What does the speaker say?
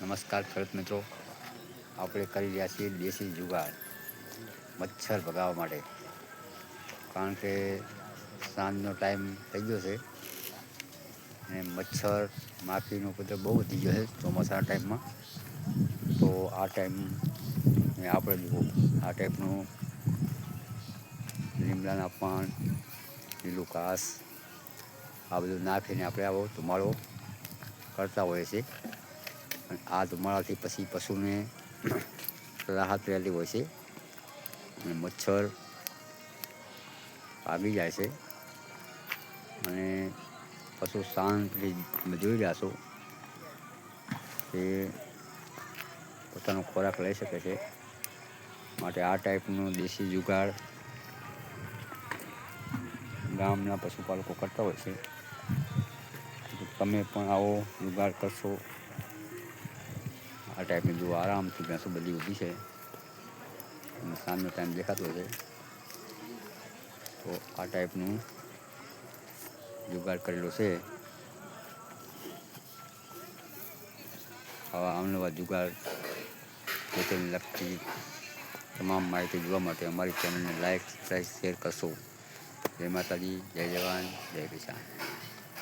નમસ્કાર ખેડૂત મિત્રો. આપણે કરી રહ્યા છીએ દેશી જુગાડ મચ્છર ભગાવવા માટે. કારણ કે સાંજનો ટાઈમ થઈ ગયો છે અને મચ્છર માખીનો ઉપદ્રવ બહુ વધી ગયો છે ચોમાસાના ટાઈમમાં. તો આ ટાઈમ આપણે જુઓ, આ ટાઈપનું લીમડાના પાન, લીલું ઘાસ, આ બધું નાખીને આપણે આવો, ધુમાડો કરતા હોઈએ છીએ. અને આ ધુમાડાથી પછી પશુને રાહત રહેલી હોય છે અને મચ્છર આવી જાય છે. અને પશુ શાંતિ જોઈ રહ્યા છો કે પોતાનો ખોરાક લઈ શકે છે. માટે આ ટાઈપનો દેશી જુગાડ ગામના પશુપાલકો કરતા હોય છે. તમે પણ આવો જુગાડ કરશો. આ ટાઈપની જુઓ, આરામથી ભેંસો બધી ઊભી છે. અને સાંજનો ટાઈમ દેખાતો છે તો આ ટાઈપનું જુગાડ કરેલો છે. આવા અવનવા જુગાડ ખેતીને લગતી તમામ માહિતી જોવા માટે અમારી ચેનલને લાઈક સબસ્ક્રાઈબ શેર કરશો. જય માતાજી, જય જવાન, જય કિસાન.